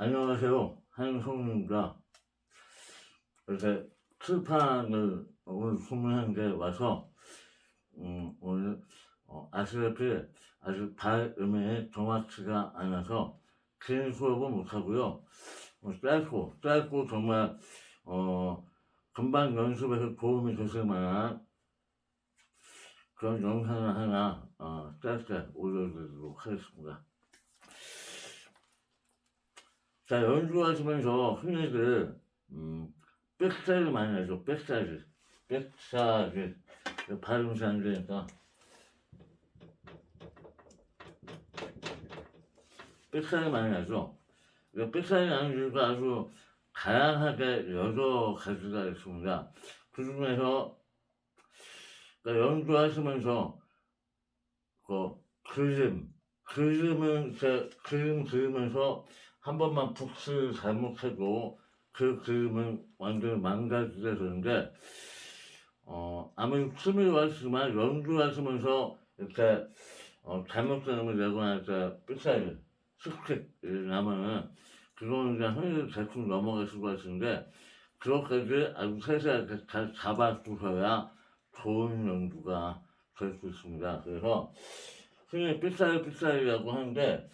안녕하세요. 한송입니다. 이렇게 출판을 오늘 21개 와서, 음, 오늘, 어, 아시다시피 아직 발음이 정확치가 않아서 긴 수업은 못하고요. 어, 짧고, 짧고 정말, 어, 금방 연습에서 도움이 되실 만한 그런 영상을 하나, 어, 짧게 올려드리도록 하겠습니다. 자, 연주하시면서 흔히들, 음, 백사를 많이 하죠. 백사를. 백사를. 발음 잘안 되니까. 백사를 많이 하죠. 이 백사를 하는 이유가 아주 다양하게 여러 가지가 있습니다. 그 중에서 그러니까 연주하시면서 그 그림, 그림은 제 그림 그리면서 한 번만 푹스 잘못해도 그 그림은 완전 망가지게 되는데 어, 아무리 춤을 하시지만 연주하시면서 이렇게 어, 잘못된 음을 내거나 이렇게 스크립 나면은 그거는 그냥 흔히 대충 넘어갈 수가 있는데 그것까지 아주 세세하게 잘 잡아주셔야 좋은 연주가 될 수 있습니다. 그래서 흔히 삐싸리 삐싸리라고 하는데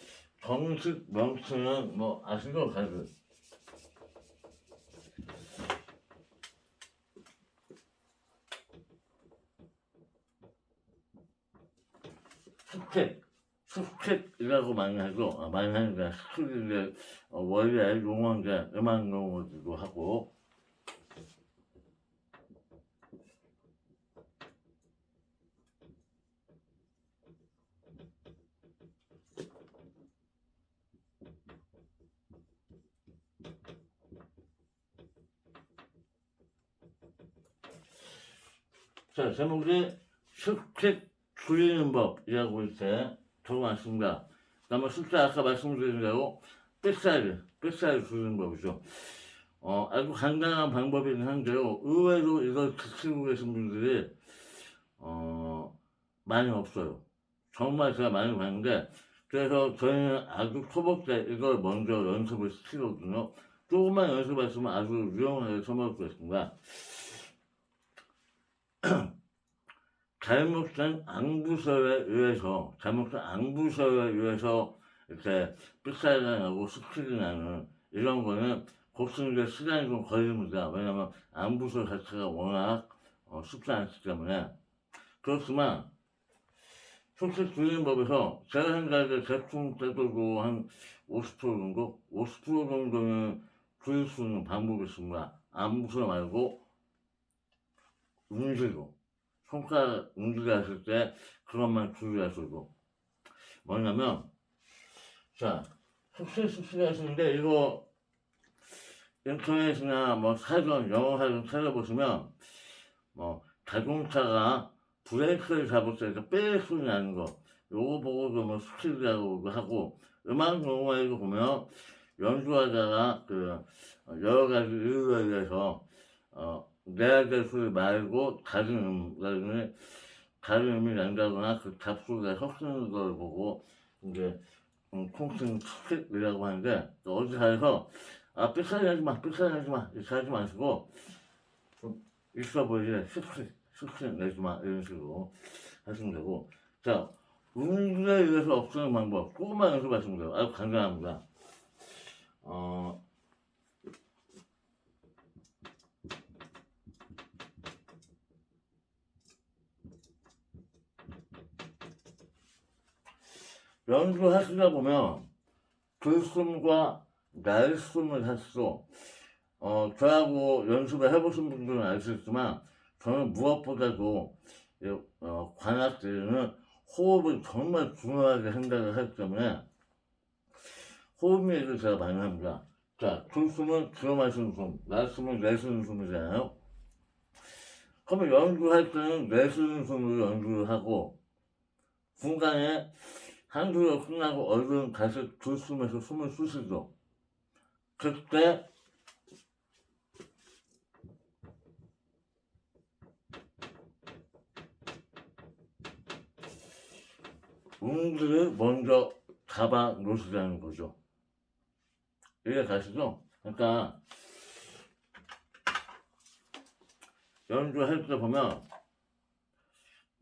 정식 명칭은 뭐 아시죠 다들? 스텝, 스텝이라고 많이 하죠. 어, 많이 하니까 스텝인데 어, 원래 용어인데 음악 용어기도 하고 자, 제목이 스텝 줄이는 법이라고 이렇게 적어놨습니다. 그다음에 숫자 아까 말씀드린 대로 백사이드, 백사이드 줄이는 법이죠. 어, 아주 간단한 방법이긴 한데요. 의외로 이걸 지키고 계신 분들이 어, 많이 없어요. 정말 제가 많이 봤는데 그래서 저희는 아주 초보 때 이걸 먼저 연습을 시키거든요. 조금만 연습하시면 아주 유용하게 써먹을 수 있습니다. 잘못된 앙부서에 의해서 잘못된 앙부서에 의해서 이렇게 삑사리가 나고 스킬이 나는 이런 거는 곡쓰는데 시간이 좀 걸립니다. 왜냐면 앙부서 자체가 워낙 어, 쉽지 않기 때문에 그렇지만 솔직히 줄이는 법에서 제가 생각에 대충 떼도 한 50% 정도? 50% 정도는 줄일 수 있는 방법이 있습니다. 앙부서 말고 음식으로 손가락 움직였을 때 그것만 주의하시고. 뭐냐면 자 숙세스 수하시는데 이거 인터넷이나 뭐 사전 영어 사전 찾아보시면 뭐 자동차가 브레이크를 잡을 때빽 소리 나는 거 요거 보고도 뭐 스킬이라고 하고 음악 용어에도 보면 연주하다가 그 여러 가지 이유에 의해서 어 소리 말고 다른 음, 다른 음이 난다거나 그 잡소리가 섞이는 걸 보고 이제 음, 콩싱 스틱이라고 하는데 어디 가서 아 삑사리 하지 마 삑사리 하지 마 이렇게 하지 마시고 좀 있어 보이게 스틱 스틱 내지 마 이런 식으로 하시면 되고. 자 운동에 의해서 없애는 방법 조금만 연습하시면 돼요. 아주 간단합니다. 어 연주하시다 보면 들숨과 날숨을 하시고 어, 저하고 연습을 해보신 분들은 있지만 저는 무엇보다도 이, 어, 관악들은 호흡을 정말 중요하게 생각을 하기 때문에 호흡 얘기를 제가 많이 합니다. 자, 들숨은 들어 마시는 숨, 날숨은 내쉬는 숨이잖아요. 그러면 연주할 때는 내쉬는 숨으로 연주를 하고 중간에 한 주가 끝나고 얼른 다시 들숨에서 숨을 쉬시죠. 그때 음들을 먼저 잡아 놓으시라는 거죠. 이해 가시죠? 그러니까 연주할 때 보면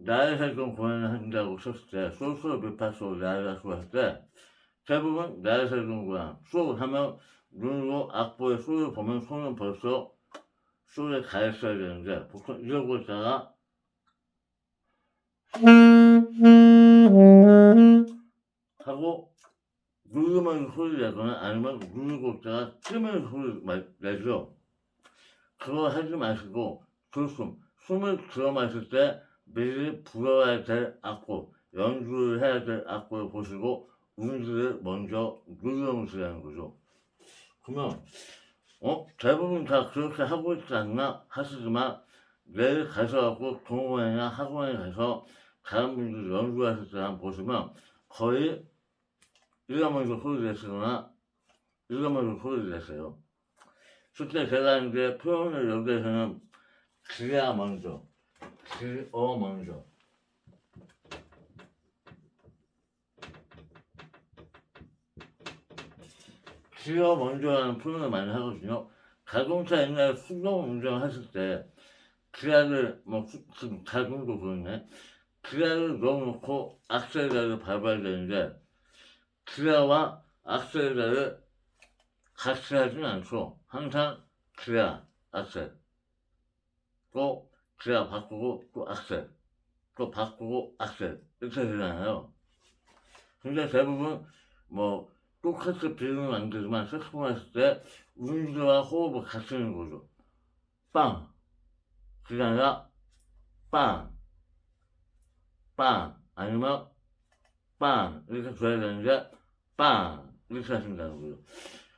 나의 살던 고연을 한다고 썼을 때 소소 비파소 나라고 할 때 대부분 나의 살던 고연 소 하면 눈으로 악보의 소를 보면 손은 벌써 소에 가 있어야 되는데 보통 이러고 있다가 하고 누르면 소리 내거나 아니면 누르고 있다가 끄면 소리 마- 내죠. 그거 하지 마시고 들숨 숨을 들어 마실 때 미리 불어야 될 악보 연주를 해야 될 악보를 보시고 운지를 먼저 누르면서라는 거죠. 그러면 어 대부분 다 그렇게 하고 있지 않나 하시지만 내일 가셔갖고 동호회나 학원에 가서 다른 분들 연주하실 때 한번 보시면 거의 이러면서 소리 내시거나 이러면서 소리 내세요. 실제 제가 이제 표현을 여기에서는 그야 먼저, 그어 먼저. 그어 먼저라는 표현을 많이 하거든요. 자동차 옛날에 수동 운전하실 때 기아를 뭐 수- 지금 자동도 그렇네. 기아를 넣어놓고 악셀레를 밟아야 되는데 기아와 악셀레를 같이 하진 않죠. 항상 기아, 악셀. 또 기아 바꾸고 또 악셀. 또 바꾸고 악셀. 이렇게 되잖아요. 근데 대부분 뭐 똑같이 비교는 안 되지만 색소폰 했을 때 운주와 호흡을 하는 거죠. 빵. 그게 아니라 빵. 빵. 아니면 빵. 이렇게 줘야 되는데 빵. 이렇게 하신다는 거죠.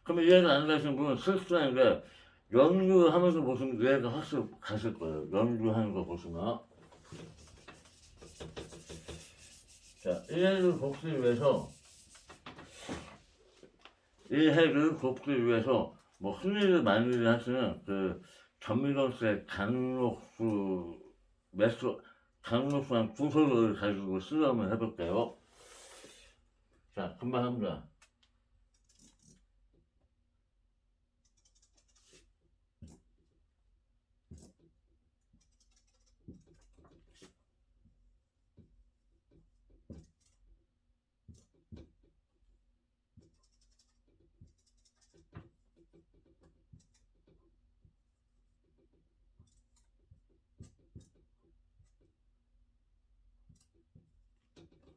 그러면 이해가 안 가시는 분은 실수하는데 연주하면서 보시면 이해가 확실히 가실 거예요. 연주하는 거 보시면. 자, 이해를 돕기 위해서 이해를 돕기 위해서 뭐 흔히들 많이들 하시는 그 전미경 씨의 강록수 메소 강록수한 구설을 가지고 실험을 해볼게요. 자, 금방 합니다.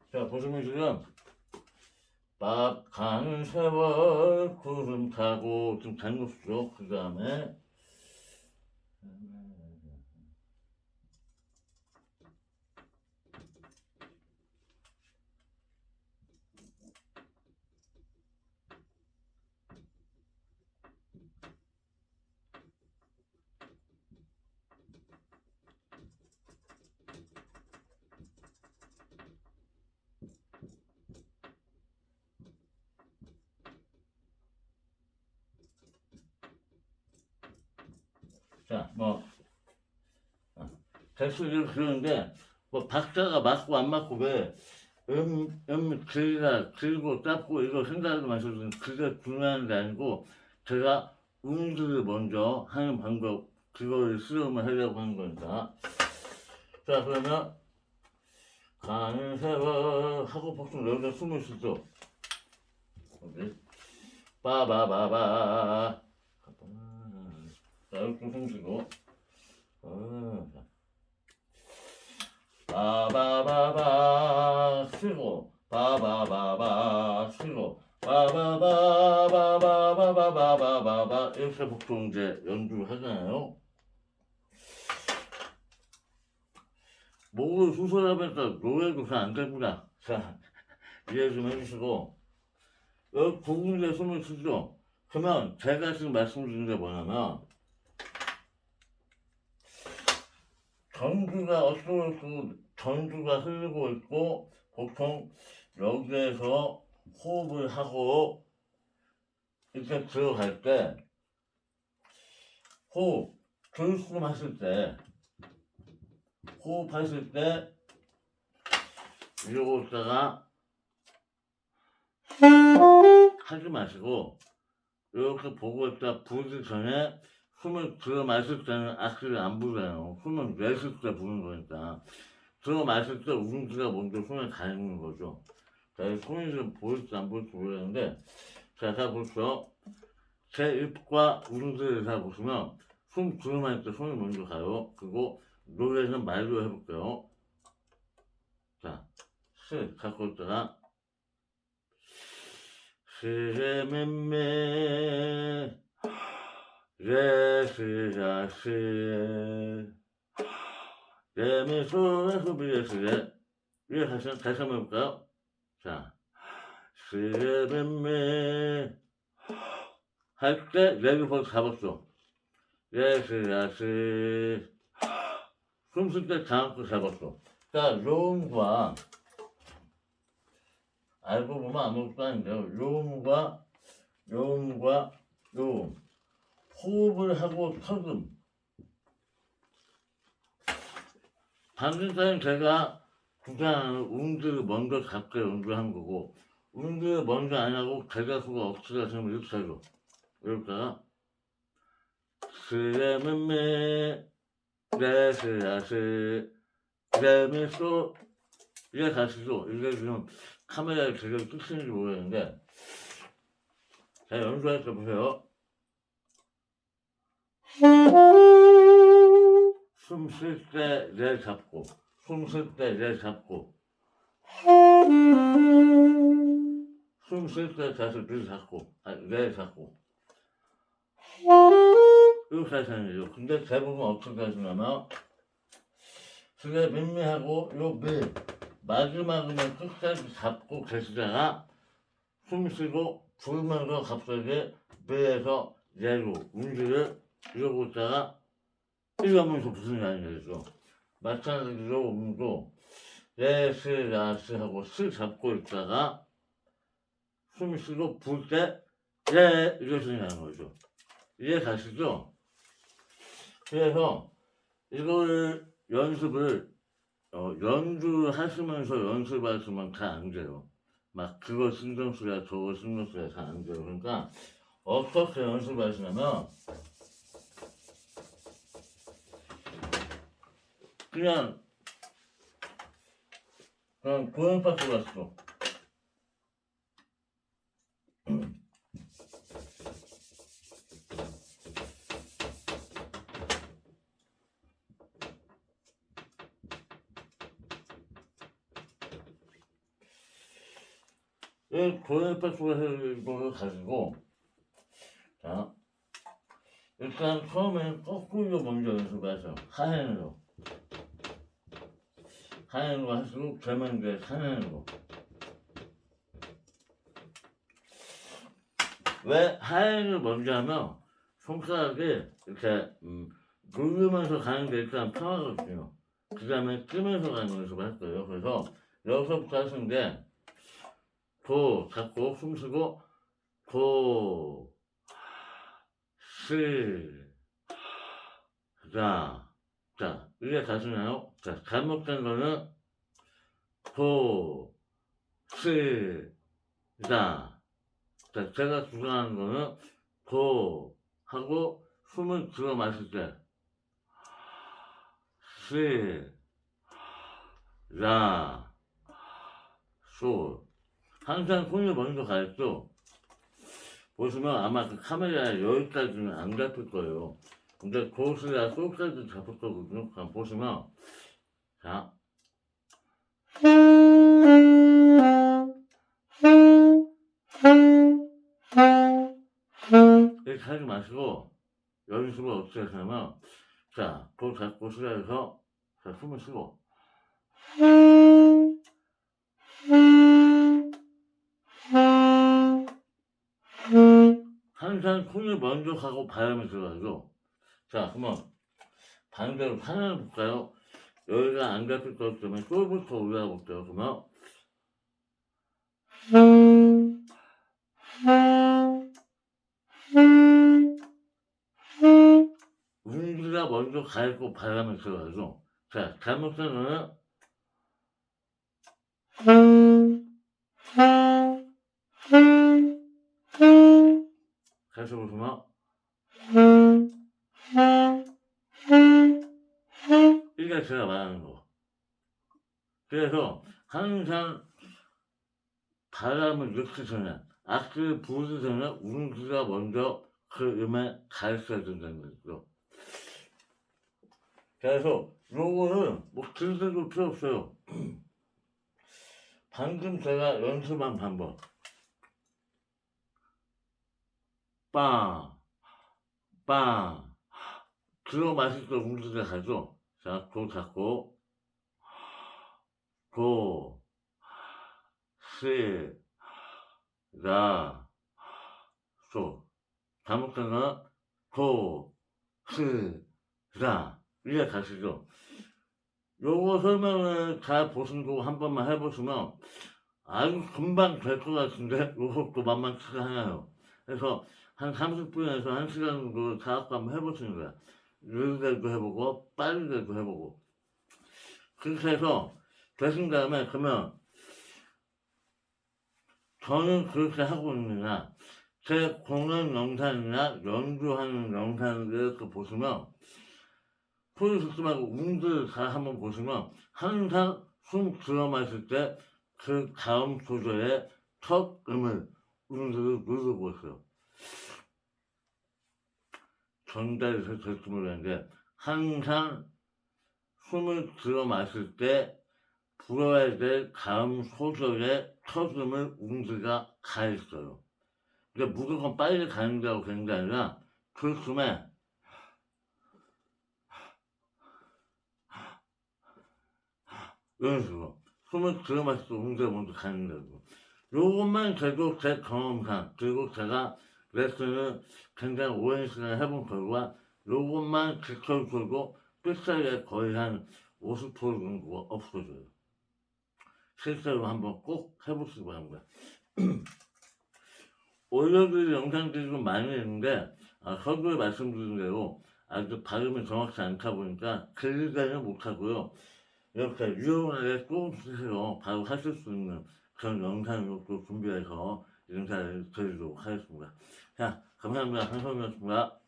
자, 보시면 지금 밥 가는 세월 구름 타고 좀 장국수죠. 그 다음에 자, 뭐. 대수를 그러는데 뭐 박자가 맞고 안 맞고 왜 음, 음, 길이가 길고 짧고 이거 생각하지 마셔도 그게 중요한 게 아니고 제가 음질을 먼저 하는 방법 그거를 실험을 하려고 하는 거니까 자 그러면 가는 세월 하고 보통 여기다 숨을 쉬죠. 빠바바바 자 여기 숨 쉬고 어, 자. 바바바바 쉬고 바바바바 쉬고 바바바바바바바바바바 이렇게 이제 연주하잖아요. 목을 수술하면서 노래도 잘안 됩니다. 자 이해 좀 해주시고 여기 두 군데 숨을 쉬죠. 그러면 제가 지금 말씀드린 게 뭐냐면 전주가 어쩌고 전주가 흐르고 있고 보통 여기에서 호흡을 하고 이렇게 들어갈 때 호흡 들숨 하실 때 호흡하실 때 이러고 있다가 하지 마시고 이렇게 보고 있다 부르기 전에 숨을 들어 마실 때는 악기를 안 부르잖아요. 숨을 내쉴 때 부는 거니까. 들어 마실 때 웅지가 먼저 손에 닿는 거죠. 자, 이 손이 좀 보일지 안 보일지 모르겠는데, 자, 자, 보시죠. 제 입과 웅지를 잘 보시면, 숨 들어 마실 때 손이 먼저 가요. 그리고 노래는 말로 해볼게요. 자, 스 갖고 있다가, 스레메메, 레스라스, 레미소레소 비레스레. 이게 다시, 한번 해볼까요? 자, 스레메메, 할 때, 레를 벌써 잡았어. 레스라스, 숨 쉴 때 장악도 잡았어. 자, 로음과, 알고 보면 아무것도 아닌데요. 요음과 요음과 요음 호흡을 하고 터금 방금 전에 제가 주장하는 웅들을 먼저 잡게 연주한 거고 웅들을 먼저 안 하고 제가 그거 억지로 하시면 이렇게 하죠. 이럴까요? 스레메메 레스라스 레미소 이게 가시죠. 이게 지금 카메라에 제대로 찍히는지 모르겠는데 자 연주할 때 보세요 숨 쉴 때 내 잡고 숨 쉴 때 내 잡고 숨 쉴 때 다시 내 잡고 아니 내 잡고. 거죠. 근데 대부분 어떻게 하시냐면 그게 민미하고 요밀 마지막에는 끝까지 잡고 계시다가 숨 쉬고 불면서 갑자기 배에서 내로 움직을 이러고 있다가 이러면서 무슨 말이 되죠. 마찬가지로 음도 레스 라스 하고 스 잡고 있다가 숨 쉬고 불때 레 이렇게 나는 거죠. 이해 가시죠? 그래서 이걸 연습을 어, 연주하시면서 연습하시면 잘안 돼요. 막 그거 신경 쓰야 저거 신경 쓰야 잘안 돼요. 그러니까 어떻게 연습하시냐면 그냥 그냥 고연파트 갔어. 이 고연파트를 가지고 자 일단 처음에 거꾸로 먼저 연습하세요. 하행으로. 하행으로 할수록 되면 이제 산행으로. 왜 하행을 먼저 하면 손가락이 이렇게 음, 누르면서 가는 게 일단 편하거든요. 그 다음에 뜨면서 가는 연습을 할 거예요. 그래서 여기서부터 하시는 게도 잡고 숨 쉬고 도 스, 자, 자, 이게 가시나요? 자, 잘못된 거는, 도, 스, 자. 자, 제가 주장하는 거는, 도, 하고, 숨을 들어 마실 때, 스, 자, 소. 항상 손이 먼저 가있죠? 보시면 아마 그 카메라에 여기까지는 안 잡힐 거예요. 근데 고스가 솔까지 잡을 거거든요. 보시면, 자. 이렇게 하지 마시고, 연습을 어떻게 하냐면, 자, 도 잡고 시작해서, 자, 숨을 쉬고, 항상 손이 먼저 가고 바람이 들어가죠. 자, 그러면 반대로 하나를 볼까요? 여기가 안 잡힐 거기 때문에 쫄부터 올라가 볼게요. 그러면 운기가 먼저 가 있고 바람이 들어가죠. 자, 거는 다시 보시면 이게 제가 말하는 거. 그래서 항상 바람을 넣기 전에 악기를 부르기 전에 운기가 먼저 그 음에 가 있어야 된다는 거죠. 그래서 요거는 뭐 길게도 필요 없어요. 방금 제가 연습한 방법. 빵, 빵. 들어 마실 때 움직여 가죠. 자, 도 잡고, 도, 시, 라, 소. 잘못하면 도, 시, 라. 이해 가시죠? 요거 설명을 잘 보시고 한 번만 해보시면 아주 금방 될 것 같은데 요것도 만만치가 않아요. 그래서 한 30분에서 1시간 정도 자꾸 한번 해보시는 거야. 느리게도 해보고 빠르게도 해보고 그렇게 해서 되신 다음에 그러면 저는 그렇게 하고 있느냐 제 공연 영상이나 연주하는 영상을 이렇게 보시면 듣지 말고 음들 잘 한번 보시면 항상 숨 들어 마실 때 그 다음 소절의 첫 음을 음들을 누르고 있어요. 전달이 될지 모르겠는데 항상 숨을 들어 마실 때 불어야 될 다음 소절의 첫 음을 음들가 가 있어요. 근데 무조건 빨리 가는 다고 되는 게 아니라 그 숨에 이런 식으로 숨을 들어 마시고 음들 먼저 가는 거고 요것만 계속 제 경험상 그리고 제가 레슨을 굉장히 오랜 시간 해본 결과 요것만 지켜주고 삑사리에 거의 한 50% 정도가 없어져요. 실제로 한번 꼭 해보시기 바랍니다. 올려드릴 영상들이 좀 많이 있는데 아, 서두에 말씀드린 대로 아직 발음이 정확치 않다 보니까 길게는 못하고요. 이렇게 유용하게 또 쓰세요. 바로 하실 수 있는 그런 영상을 또 준비해서 인사를 드리도록 하겠습니다. 자, 감사합니다. 한성이었습니다.